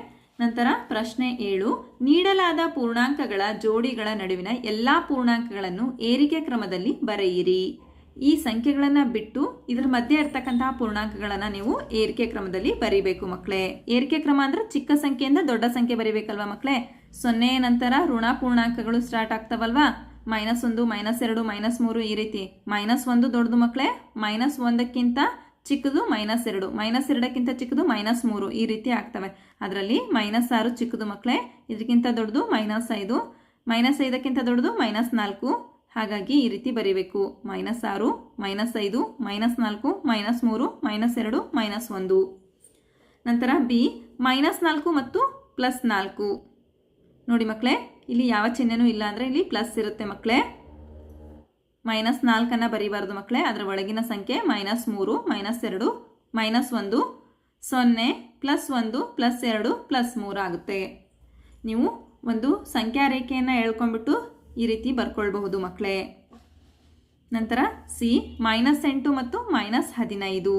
ನಂತರ ಪ್ರಶ್ನೆ ಏಳು. ನೀಡಲಾದ ಪೂರ್ಣಾಂಕಗಳ ಜೋಡಿಗಳ ನಡುವಿನ ಎಲ್ಲ ಪೂರ್ಣಾಂಕಗಳನ್ನು ಏರಿಕೆ ಕ್ರಮದಲ್ಲಿ ಬರೆಯಿರಿ. ಈ ಸಂಖ್ಯೆಗಳನ್ನು ಬಿಟ್ಟು ಇದ್ರ ಮಧ್ಯೆ ಇರ್ತಕ್ಕಂತಹ ಪೂರ್ಣಾಂಕಗಳನ್ನು ನೀವು ಏರಿಕೆ ಕ್ರಮದಲ್ಲಿ ಬರೀಬೇಕು ಮಕ್ಕಳೇ ಏರಿಕೆ ಕ್ರಮ ಅಂದ್ರೆ ಚಿಕ್ಕ ಸಂಖ್ಯೆಯಿಂದ ದೊಡ್ಡ ಸಂಖ್ಯೆ ಬರೀಬೇಕಲ್ವಾ ಮಕ್ಕಳೇ ಸೊನ್ನೆ ನಂತರ ಋಣ ಪೂರ್ಣಾಂಕಗಳು ಸ್ಟಾರ್ಟ್ ಆಗ್ತಾವಲ್ವಾ? ಮೈನಸ್ ಒಂದು ಮೈನಸ್ ಎರಡು ಮೈನಸ್ ಮೂರು ಈ ರೀತಿ. ಮೈನಸ್ ಒಂದು ದೊಡ್ಡದು ಮಕ್ಕಳೇ ಮೈನಸ್ ಒಂದಕ್ಕಿಂತ ಚಿಕ್ಕದು ಮೈನಸ್ ಎರಡು. ಮೈನಸ್ ಎರಡಕ್ಕಿಂತ ಚಿಕ್ಕದು ಮೈನಸ್ ಮೂರು ಈ ರೀತಿ ಆಗ್ತವೆ. ಅದರಲ್ಲಿ ಮೈನಸ್ ಆರು ಚಿಕ್ಕದು ಮಕ್ಕಳೇ ಇದಕ್ಕಿಂತ ದೊಡ್ಡದು ಮೈನಸ್ ಐದು. ಮೈನಸ್ ಐದಕ್ಕಿಂತ ದೊಡ್ಡದು ಮೈನಸ್ ನಾಲ್ಕು. ಹಾಗಾಗಿ ಈ ರೀತಿ ಬರೀಬೇಕು. ಮೈನಸ್ ಆರು ಮೈನಸ್ ಐದು ಮೈನಸ್ ನಾಲ್ಕು ಮೈನಸ್ ಮೂರು ಮೈನಸ್ ಎರಡು ಮೈನಸ್ ಒಂದು. ನಂತರ ಬಿ ಮೈನಸ್ ನಾಲ್ಕು ಮತ್ತು ಪ್ಲಸ್ ನಾಲ್ಕು. ನೋಡಿ ಮಕ್ಕಳೇ ಇಲ್ಲಿ ಯಾವ ಚಿಹ್ನೆನೂ ಇಲ್ಲ ಅಂದರೆ ಇಲ್ಲಿ ಪ್ಲಸ್ ಇರುತ್ತೆ ಮಕ್ಕಳೇ ಮೈನಸ್ ನಾಲ್ಕನ್ನು ಬರೀಬಾರ್ದು ಮಕ್ಕಳೇ ಅದರ ಒಳಗಿನ ಸಂಖ್ಯೆ ಮೈನಸ್ ಮೂರು ಮೈನಸ್ ಎರಡು ಮೈನಸ್ ಒಂದು, ಸೊನ್ನೆ ಪ್ಲಸ್ ಒಂದು ಪ್ಲಸ್ ಎರಡು ಪ್ಲಸ್ ಮೂರು ಆಗುತ್ತೆ. ನೀವು ಒಂದು ಸಂಖ್ಯಾ ರೇಖೆಯನ್ನು ಹೇಳ್ಕೊಂಡ್ಬಿಟ್ಟು ಈ ರೀತಿ ಬರ್ಕೊಳ್ಬಹುದು ಮಕ್ಕಳೇ ನಂತರ ಸಿ ಮೈನಸ್ ಎಂಟು ಮತ್ತು ಮೈನಸ್ ಹದಿನೈದು.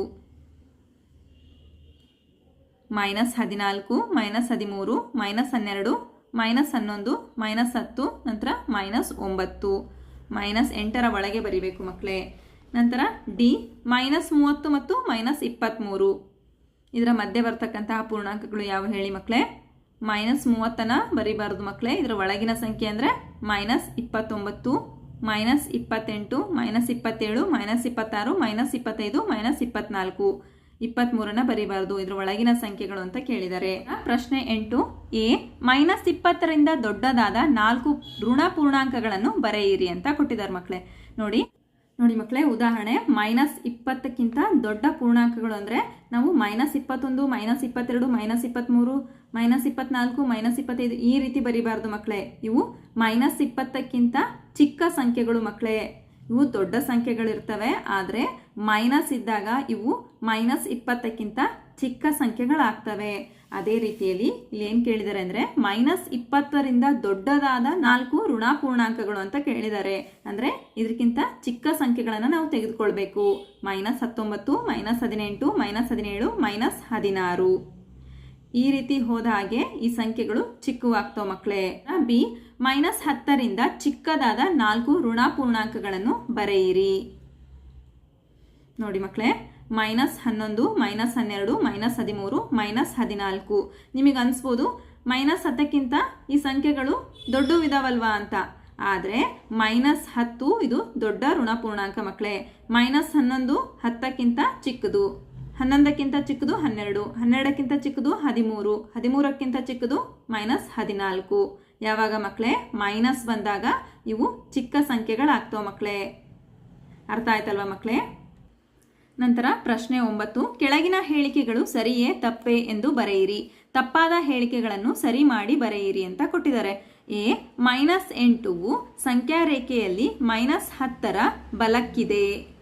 ಮೈನಸ್ ಹದಿನಾಲ್ಕು ಮೈನಸ್ ಹದಿಮೂರು ಮೈನಸ್ ಹನ್ನೆರಡು ಮೈನಸ್ ಹನ್ನೊಂದು, ಮೈನಸ್ ಹತ್ತು, ನಂತರ ಮೈನಸ್ ಒಂಬತ್ತು. ಮೈನಸ್ ಎಂಟರ ಒಳಗೆ ಬರೀಬೇಕು ಮಕ್ಕಳೇ ನಂತರ ಡಿ ಮೈನಸ್ ಮೂವತ್ತು ಮತ್ತು ಮೈನಸ್ ಇಪ್ಪತ್ತ್ಮೂರು ಇದರ ಮಧ್ಯೆ ಬರ್ತಕ್ಕಂತಹ ಪೂರ್ಣಾಂಕಗಳು ಯಾವ ಹೇಳಿ ಮಕ್ಕಳೇ ಮೈನಸ್ ಮೂವತ್ತನ ಬರಿಬಾರ್ದು ಮಕ್ಕಳೇ ಇದರ ಒಳಗಿನ ಸಂಖ್ಯೆ ಅಂದರೆ ಮೈನಸ್ ಇಪ್ಪತ್ತೊಂಬತ್ತು, ಮೈನಸ್ ಇಪ್ಪತ್ತೆಂಟು, ಮೈನಸ್ ಇಪ್ಪತ್ತೇಳು, ಮೈನಸ್ ಇಪ್ಪತ್ತಾರು, ಮೈನಸ್ ಇಪ್ಪತ್ತೈದು, ಮೈನಸ್ ಇಪ್ಪತ್ನಾಲ್ಕು. ಇಪ್ಪತ್ತ್ಮೂರನ್ನ ಬರಿಬಾರ್ದು. ಇದ್ರ ಒಳಗಿನ ಸಂಖ್ಯೆಗಳು ಅಂತ ಕೇಳಿದ್ದಾರೆ. ಪ್ರಶ್ನೆ ಎಂಟು, ಎ ಮೈನಸ್ ಇಪ್ಪತ್ತರಿಂದ ದೊಡ್ಡದಾದ ನಾಲ್ಕು ಋಣ ಪೂರ್ಣಾಂಕಗಳನ್ನು ಬರೆಯಿರಿ ಅಂತ ಕೊಟ್ಟಿದ್ದಾರೆ ಮಕ್ಕಳೇ ನೋಡಿ ನೋಡಿ ಮಕ್ಕಳೇ ಉದಾಹರಣೆ ಮೈನಸ್ ಇಪ್ಪತ್ತಕ್ಕಿಂತ ದೊಡ್ಡ ಪೂರ್ಣಾಂಕಗಳು ಅಂದ್ರೆ ನಾವು ಮೈನಸ್ ಇಪ್ಪತ್ತೊಂದು ಮೈನಸ್ ಇಪ್ಪತ್ತೆರಡು ಮೈನಸ್ ಇಪ್ಪತ್ತ್ಮೂರು ಮೈನಸ್ ಇಪ್ಪತ್ನಾಲ್ಕು ಮೈನಸ್ ಇಪ್ಪತ್ತೈದು ಈ ರೀತಿ ಬರಿಬಾರ್ದು ಮಕ್ಕಳೇ ಇವು ಮೈನಸ್ ಇಪ್ಪತ್ತಕ್ಕಿಂತ ಚಿಕ್ಕ ಸಂಖ್ಯೆಗಳು ಮಕ್ಕಳೇ ಇವು ದೊಡ್ಡ ಸಂಖ್ಯೆಗಳಿರ್ತವೆ, ಆದರೆ ಮೈನಸ್ ಇದ್ದಾಗ ಇವು ಮೈನಸ್ ಇಪ್ಪತ್ತಕ್ಕಿಂತ ಚಿಕ್ಕ ಸಂಖ್ಯೆಗಳಾಗ್ತವೆ. ಅದೇ ರೀತಿಯಲ್ಲಿ ಇಲ್ಲಿ ಏನು ಕೇಳಿದ್ದಾರೆ ಅಂದರೆ ಮೈನಸ್ ಇಪ್ಪತ್ತರಿಂದ ದೊಡ್ಡದಾದ ನಾಲ್ಕು ಋಣಾಪೂರ್ಣಾಂಕಗಳು ಅಂತ ಕೇಳಿದ್ದಾರೆ. ಅಂದರೆ ಇದಕ್ಕಿಂತ ಚಿಕ್ಕ ಸಂಖ್ಯೆಗಳನ್ನು ನಾವು ತೆಗೆದುಕೊಳ್ಬೇಕು. ಮೈನಸ್ ಹತ್ತೊಂಬತ್ತು ಮೈನಸ್ ಹದಿನೆಂಟು ಮೈನಸ್ ಹದಿನೇಳು ಮೈನಸ್ ಹದಿನಾರು. ಈ ರೀತಿ ಹೋದ ಹಾಗೆ ಈ ಸಂಖ್ಯೆಗಳು ಚಿಕ್ಕವಾಗ್ತಾವ ಮಕ್ಕಳೇ. ಬಿ, ಮೈನಸ್ ಹತ್ತರಿಂದ ಚಿಕ್ಕದಾದ ನಾಲ್ಕು ಋಣಾಪೂರ್ಣಾಂಕಗಳನ್ನು ಬರೆಯಿರಿ. ನೋಡಿ ಮಕ್ಕಳೇ, ಮೈನಸ್ ಹನ್ನೊಂದು, ಮೈನಸ್ ಹನ್ನೆರಡು, ಮೈನಸ್ ಹದಿಮೂರು, ಮೈನಸ್ ಹದಿನಾಲ್ಕು. ನಿಮಗೆ ಅನಿಸ್ಬೋದು, ಮೈನಸ್ ಹತ್ತಕ್ಕಿಂತ ಈ ಸಂಖ್ಯೆಗಳು ದೊಡ್ಡವಿದಾವಲ್ವಾ ಅಂತ. ಆದರೆ ಮೈನಸ್ ಹತ್ತು ಇದು ದೊಡ್ಡ ಋಣಪೂರ್ಣಾಂಕ ಮಕ್ಕಳೇ. ಮೈನಸ್ ಹನ್ನೊಂದು ಹತ್ತಕ್ಕಿಂತ ಚಿಕ್ಕದು. ಹನ್ನೊಂದಕ್ಕಿಂತ ಚಿಕ್ಕದು ಹನ್ನೆರಡು, ಹನ್ನೆರಡಕ್ಕಿಂತ ಚಿಕ್ಕದು ಹದಿಮೂರು, ಹದಿಮೂರಕ್ಕಿಂತ ಚಿಕ್ಕದು ಮೈನಸ್ ಹದಿನಾಲ್ಕು. ಯಾವಾಗ ಮಕ್ಕಳೇ ಮೈನಸ್ ಬಂದಾಗ ಇವು ಚಿಕ್ಕ ಸಂಖ್ಯೆಗಳಾಗ್ತವೆ ಮಕ್ಕಳೇ ಅರ್ಥ ಆಯ್ತಲ್ವಾ ಮಕ್ಕಳೇ ನಂತರ ಪ್ರಶ್ನೆ ಒಂಬತ್ತು, ಕೆಳಗಿನ ಹೇಳಿಕೆಗಳು ಸರಿಯೇ, ತಪ್ಪೇ ಎಂದು ಬರೆಯಿರಿ. ತಪ್ಪಾದ ಹೇಳಿಕೆಗಳನ್ನು ಸರಿ ಮಾಡಿ ಬರೆಯಿರಿ ಅಂತ ಕೊಟ್ಟಿದ್ದಾರೆ. ಎ, ಮೈನಸ್ ಎಂಟು ಸಂಖ್ಯಾ ರೇಖೆಯಲ್ಲಿ ಮೈನಸ್ ಹತ್ತರ ಬಲಕ್ಕಿದೆ.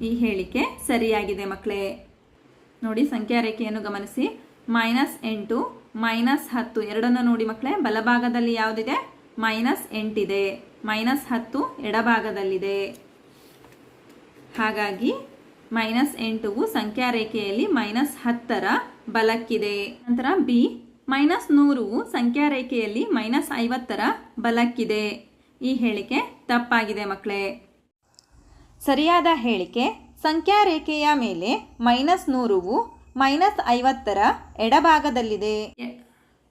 ಈ ಹೇಳಿಕೆ ಸರಿಯಾಗಿದೆ ಮಕ್ಕಳೇ. ನೋಡಿ ಸಂಖ್ಯಾ ರೇಖೆಯನ್ನು ಗಮನಿಸಿ. ಮೈನಸ್ ಎಂಟು, ಮೈನಸ್ ಹತ್ತು, ಎರಡನ್ನು ನೋಡಿ ಮಕ್ಕಳೇ. ಬಲಭಾಗದಲ್ಲಿ ಯಾವುದಿದೆ? ಮೈನಸ್ ಎಂಟಿದೆ. ಮೈನಸ್ ಹತ್ತು ಎಡಭಾಗದಲ್ಲಿದೆ. ಹಾಗಾಗಿ ಮೈನಸ್ ಎಂಟುವು ಸಂಖ್ಯಾ ರೇಖೆಯಲ್ಲಿ ಮೈನಸ್ ಹತ್ತರ ಬಲಕ್ಕಿದೆ. ನಂತರ ಬಿ, ಮೈನಸ್ ನೂರುವು ಸಂಖ್ಯಾ ರೇಖೆಯಲ್ಲಿ ಮೈನಸ್ ಐವತ್ತರ ಬಲಕ್ಕಿದೆ. ಈ ಹೇಳಿಕೆ ತಪ್ಪಾಗಿದೆ ಮಕ್ಕಳೇ. ಸರಿಯಾದ ಹೇಳಿಕೆ ಸಂಖ್ಯಾ ರೇಖೆಯ ಮೇಲೆ ಮೈನಸ್ ನೂರುವು ಮೈನಸ್ ಐವತ್ತರ ಎಡಭಾಗದಲ್ಲಿದೆ.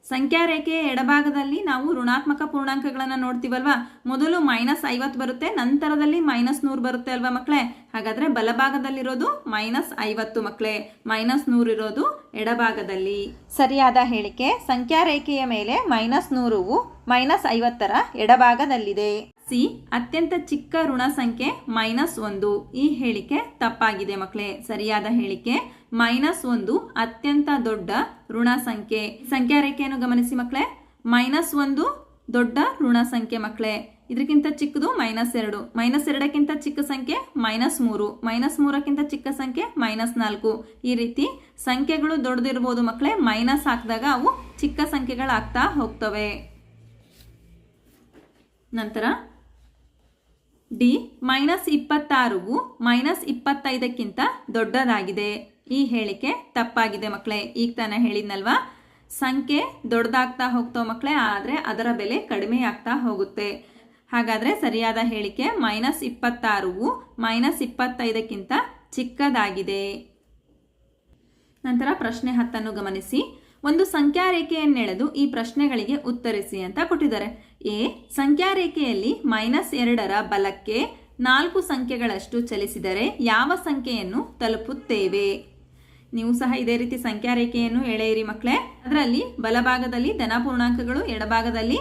ಸಂಖ್ಯಾ ರೇಖೆಯ ಎಡಭಾಗದಲ್ಲಿ ನಾವು ಋಣಾತ್ಮಕ ಪೂರ್ಣಾಂಕಗಳನ್ನು ನೋಡ್ತೀವಲ್ವಾ? ಮೊದಲು ಮೈನಸ್ ಐವತ್ತು ಬರುತ್ತೆ ನಂತರದಲ್ಲಿ ಮೈನಸ್ ನೂರು ಬರುತ್ತೆ ಅಲ್ವಾ ಮಕ್ಕಳೇ ಹಾಗಾದ್ರೆ ಬಲಭಾಗದಲ್ಲಿರೋದು ಮೈನಸ್ ಐವತ್ತು ಮಕ್ಕಳೇ ಮೈನಸ್ ನೂರು ಇರೋದು ಎಡಭಾಗದಲ್ಲಿ. ಸರಿಯಾದ ಹೇಳಿಕೆ ಸಂಖ್ಯಾ ರೇಖೆಯ ಮೇಲೆ ಮೈನಸ್ ನೂರುವು ಮೈನಸ್ ಐವತ್ತರ ಎಡಭಾಗದಲ್ಲಿದೆ. ಸಿ, ಅತ್ಯಂತ ಚಿಕ್ಕ ಋಣ ಸಂಖ್ಯೆ ಮೈನಸ್ ಒಂದು. ಈ ಹೇಳಿಕೆ ತಪ್ಪಾಗಿದೆ ಮಕ್ಕಳೇ ಸರಿಯಾದ ಹೇಳಿಕೆ ಮೈನಸ್ ಒಂದು, ಅತ್ಯಂತ ದೊಡ್ಡ ಋಣ ಸಂಖ್ಯೆ. ಸಂಖ್ಯಾ ರೇಖೆಯನ್ನು ಗಮನಿಸಿ ಮಕ್ಕಳೇ ಮೈನಸ್ ಒಂದು, ದೊಡ್ಡ ಋಣ ಸಂಖ್ಯೆ ಮಕ್ಕಳೇ ಇದಕ್ಕಿಂತ ಚಿಕ್ಕದು ಮೈನಸ್ ಎರಡು. ಮೈನಸ್ ಎರಡಕ್ಕಿಂತ ಚಿಕ್ಕ ಸಂಖ್ಯೆ ಮೈನಸ್ ಮೂರು. ಮೈನಸ್ ಮೂರಕ್ಕಿಂತ ಚಿಕ್ಕ ಸಂಖ್ಯೆ ಮೈನಸ್ ನಾಲ್ಕು. ಈ ರೀತಿ ಸಂಖ್ಯೆಗಳು ದೊಡ್ಡದಿರ್ಬೋದು ಮಕ್ಕಳೇ ಮೈನಸ್ ಹಾಕಿದಾಗ ಅವು ಚಿಕ್ಕ ಸಂಖ್ಯೆಗಳಾಗ್ತಾ ಹೋಗ್ತವೆ. ನಂತರ ಡಿ ಮೈನಸ್ ಇಪ್ಪತ್ತಾರು ಮೈನಸ್ ಇಪ್ಪತ್ತೈದಕ್ಕಿಂತ ದೊಡ್ಡದಾಗಿದೆ. ಈ ಹೇಳಿಕೆ ತಪ್ಪಾಗಿದೆ ಮಕ್ಕಳೇ ಈಗ ತಾನೇ ಹೇಳಿದ್ನಲ್ವಾ? ಸಂಖ್ಯೆ ದೊಡ್ಡದಾಗ್ತಾ ಹೋಗ್ತಾವ ಮಕ್ಕಳೇ ಆದರೆ ಅದರ ಬೆಲೆ ಕಡಿಮೆ ಆಗ್ತಾ ಹೋಗುತ್ತೆ. ಹಾಗಾದರೆ ಸರಿಯಾದ ಹೇಳಿಕೆ ಮೈನಸ್ ಇಪ್ಪತ್ತಾರು ಮೈನಸ್ ಇಪ್ಪತ್ತೈದಕ್ಕಿಂತ ಚಿಕ್ಕದಾಗಿದೆ. ನಂತರ ಪ್ರಶ್ನೆ ಹತ್ತನ್ನು ಗಮನಿಸಿ. ಒಂದು ಸಂಖ್ಯಾ ರೇಖೆಯನ್ನೆಳೆದು ಈ ಪ್ರಶ್ನೆಗಳಿಗೆ ಉತ್ತರಿಸಿ ಅಂತ ಕೊಟ್ಟಿದ್ದಾರೆ. ಎ ಸಂಖ್ಯಾ ರೇಖೆಯಲ್ಲಿ ಮೈನಸ್ ಎರಡರ ಬಲಕ್ಕೆ ನಾಲ್ಕು ಸಂಖ್ಯೆಗಳಷ್ಟು ಚಲಿಸಿದರೆ ಯಾವ ಸಂಖ್ಯೆಯನ್ನು ತಲುಪುತ್ತೇವೆ? ನೀವು ಸಹ ಇದೇ ರೀತಿ ಸಂಖ್ಯಾ ರೇಖೆಯನ್ನು ಎಳೆಯಿರಿ ಮಕ್ಕಳೇ. ಅದರಲ್ಲಿ ಬಲಭಾಗದಲ್ಲಿ ಧನಪೂರ್ಣಾಂಕಗಳು ಎಡಭಾಗದಲ್ಲಿ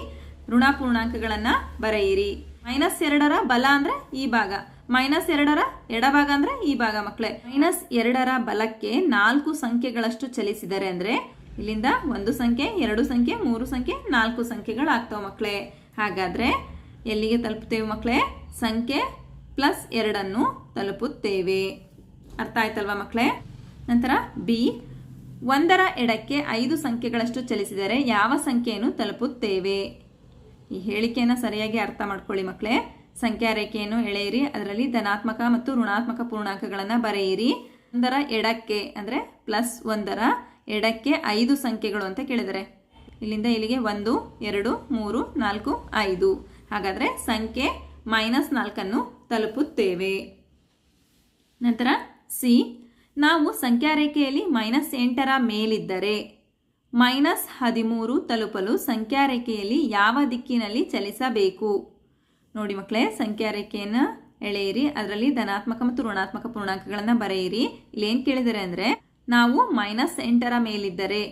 ಋಣಪೂರ್ಣಾಂಕಗಳನ್ನು ಬರೆಯಿರಿ. ಮೈನಸ್ ಎರಡರ ಬಲ ಅಂದ್ರೆ ಈ ಭಾಗ. ಮೈನಸ್ ಎರಡರ ಎಡಭಾಗ ಅಂದ್ರೆ ಈ ಭಾಗ ಮಕ್ಕಳೇ. ಮೈನಸ್ ಎರಡರ ಬಲಕ್ಕೆ ನಾಲ್ಕು ಸಂಖ್ಯೆಗಳಷ್ಟು ಚಲಿಸಿದರೆ ಅಂದ್ರೆ ಇಲ್ಲಿಂದ ಒಂದು ಸಂಖ್ಯೆ, ಎರಡು ಸಂಖ್ಯೆ, ಮೂರು ಸಂಖ್ಯೆ, ನಾಲ್ಕು ಸಂಖ್ಯೆಗಳಾಗ್ತಾವ ಮಕ್ಕಳೇ ಹಾಗಾದರೆ ಎಲ್ಲಿಗೆ ತಲುಪುತ್ತೇವೆ ಮಕ್ಕಳೇ ಸಂಖ್ಯೆ ಪ್ಲಸ್ ಎರಡನ್ನು ತಲುಪುತ್ತೇವೆ. ಅರ್ಥ ಆಯ್ತಲ್ವಾ ಮಕ್ಕಳೇ ನಂತರ ಬಿ, ಒಂದರ ಎಡಕ್ಕೆ ಐದು ಸಂಖ್ಯೆಗಳಷ್ಟು ಚಲಿಸಿದರೆ ಯಾವ ಸಂಖ್ಯೆಯನ್ನು ತಲುಪುತ್ತೇವೆ? ಈ ಹೇಳಿಕೆಯನ್ನು ಸರಿಯಾಗಿ ಅರ್ಥ ಮಾಡ್ಕೊಳ್ಳಿ ಮಕ್ಕಳೇ ಸಂಖ್ಯಾ ರೇಖೆಯನ್ನು ಎಳೆಯಿರಿ, ಅದರಲ್ಲಿ ಧನಾತ್ಮಕ ಮತ್ತು ಋಣಾತ್ಮಕ ಪೂರ್ಣಾಂಕಗಳನ್ನು ಬರೆಯಿರಿ. ಒಂದರ ಎಡಕ್ಕೆ ಅಂದರೆ ಪ್ಲಸ್ ಒಂದರ ಎಡಕ್ಕೆ ಐದು ಸಂಖ್ಯೆಗಳು ಅಂತ ಕೇಳಿದರೆ. ಇಲ್ಲಿಂದ ಇಲ್ಲಿಗೆ ಒಂದು, ಎರಡು, ಮೂರು, ನಾಲ್ಕು, ಐದು. ಹಾಗಾದರೆ ಸಂಖ್ಯೆ ಮೈನಸ್ ನಾಲ್ಕನ್ನು ತಲುಪುತ್ತೇವೆ. ನಂತರ ಸಿ, ನಾವು ಸಂಖ್ಯಾ ರೇಖೆಯಲ್ಲಿ ಮೈನಸ್ ಎಂಟರ ಮೇಲಿದ್ದರೆ ಮೈನಸ್ ಹದಿಮೂರು ತಲುಪಲು ಸಂಖ್ಯಾ ರೇಖೆಯಲ್ಲಿ ಯಾವ ದಿಕ್ಕಿನಲ್ಲಿ ಚಲಿಸಬೇಕು? ನೋಡಿ ಮಕ್ಕಳೇ ಸಂಖ್ಯಾ ರೇಖೆಯನ್ನು ಎಳೆಯಿರಿ, ಅದರಲ್ಲಿ ಧನಾತ್ಮಕ ಮತ್ತು ಋಣಾತ್ಮಕ ಪೂರ್ಣಾಂಕಗಳನ್ನು ಬರೆಯಿರಿ. ಇಲ್ಲಿ ಏನು ಕೇಳಿದರೆ ಅಂದರೆ ನಾವು ಮೈನಸ್ ಎಂಟರ ಮೇಲಿದ್ದರೆ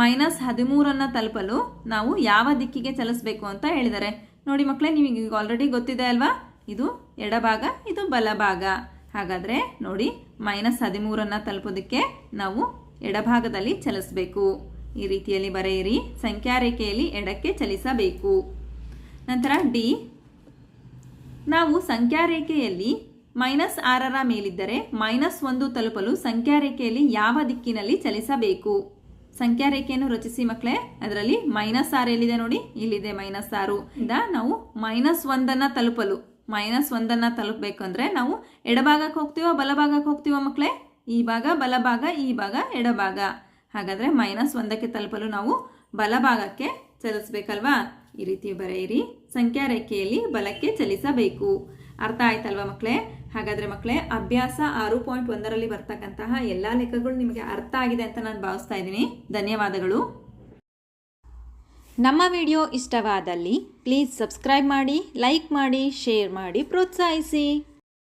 ಮೈನಸ್ ಹದಿಮೂರನ್ನು ತಲುಪಲು ನಾವು ಯಾವ ದಿಕ್ಕಿಗೆ ಚಲಿಸಬೇಕು ಅಂತ ಹೇಳಿದ್ದಾರೆ ನೋಡಿ ಮಕ್ಕಳೇ, ನಿಮಗೆ ಈಗ ಆಲ್ರೆಡಿ ಗೊತ್ತಿದೆ ಅಲ್ವಾ? ಇದು ಎಡಭಾಗ, ಇದು ಬಲಭಾಗ. ಹಾಗಾದರೆ ನೋಡಿ ಮೈನಸ್ ಹದಿಮೂರನ್ನು ತಲುಪೋದಕ್ಕೆ ನಾವು ಎಡಭಾಗದಲ್ಲಿ ಚಲಿಸಬೇಕು. ಈ ರೀತಿಯಲ್ಲಿ ಬರೆಯಿರಿ ಸಂಖ್ಯಾ ರೇಖೆಯಲ್ಲಿ ಎಡಕ್ಕೆ ಚಲಿಸಬೇಕು. ನಂತರ ಡಿ ನಾವು ಸಂಖ್ಯಾ ರೇಖೆಯಲ್ಲಿ ಮೈನಸ್ ಆರರ ಮೇಲಿದ್ದರೆ ಮೈನಸ್ ಒಂದು ತಲುಪಲು ಸಂಖ್ಯಾರೇಖೆಯಲ್ಲಿ ಯಾವ ದಿಕ್ಕಿನಲ್ಲಿ ಚಲಿಸಬೇಕು? ಸಂಖ್ಯಾರೇಖೆಯನ್ನು ರಚಿಸಿ ಮಕ್ಕಳೇ, ಅದರಲ್ಲಿ ಮೈನಸ್ ಆರು ಎಲ್ಲಿದೆ ನೋಡಿ? ಇಲ್ಲಿದೆ ಮೈನಸ್ ಆರು. ಇಂದ ನಾವು ಮೈನಸ್ ಒಂದನ್ನು ತಲುಪಲು. ಮೈನಸ್ ಒಂದನ್ನು ತಲುಪಬೇಕಂದ್ರೆ ನಾವು ಎಡಭಾಗಕ್ಕೆ ಹೋಗ್ತೀವೋ, ಬಲಭಾಗಕ್ಕೆ ಹೋಗ್ತೀವೋ ಮಕ್ಕಳೇ? ಈ ಭಾಗ, ಬಲಭಾಗ, ಈ ಭಾಗ, ಎಡಭಾಗ. ಹಾಗಾದರೆ ಮೈನಸ್ ಒಂದಕ್ಕೆ ತಲುಪಲು ನಾವು ಬಲಭಾಗಕ್ಕೆ ಚಲಿಸಬೇಕಲ್ವಾ? ಈ ರೀತಿ ಬರೆಯಿರಿ. ಸಂಖ್ಯಾರೇಖೆಯಲ್ಲಿ ಬಲಕ್ಕೆ ಚಲಿಸಬೇಕು. ಅರ್ಥ ಆಯ್ತಲ್ವಾ ಮಕ್ಕಳೇ? ಹಾಗಾದರೆ ಮಕ್ಕಳೇ ಅಭ್ಯಾಸ ಆರು ಪಾಯಿಂಟ್ ಒಂದರಲ್ಲಿ ಬರ್ತಕ್ಕಂತಹ ಎಲ್ಲ ಲೆಕ್ಕಗಳು ನಿಮಗೆ ಅರ್ಥ ಆಗಿದೆ ಅಂತ ನಾನು ಭಾವಿಸ್ತಾ ಇದ್ದೀನಿ. ಧನ್ಯವಾದಗಳು. ನಮ್ಮ ವಿಡಿಯೋ ಇಷ್ಟವಾದಲ್ಲಿ ಪ್ಲೀಸ್ ಸಬ್ಸ್ಕ್ರೈಬ್ ಮಾಡಿ, ಲೈಕ್ ಮಾಡಿ, ಶೇರ್ ಮಾಡಿ, ಪ್ರೋತ್ಸಾಹಿಸಿ.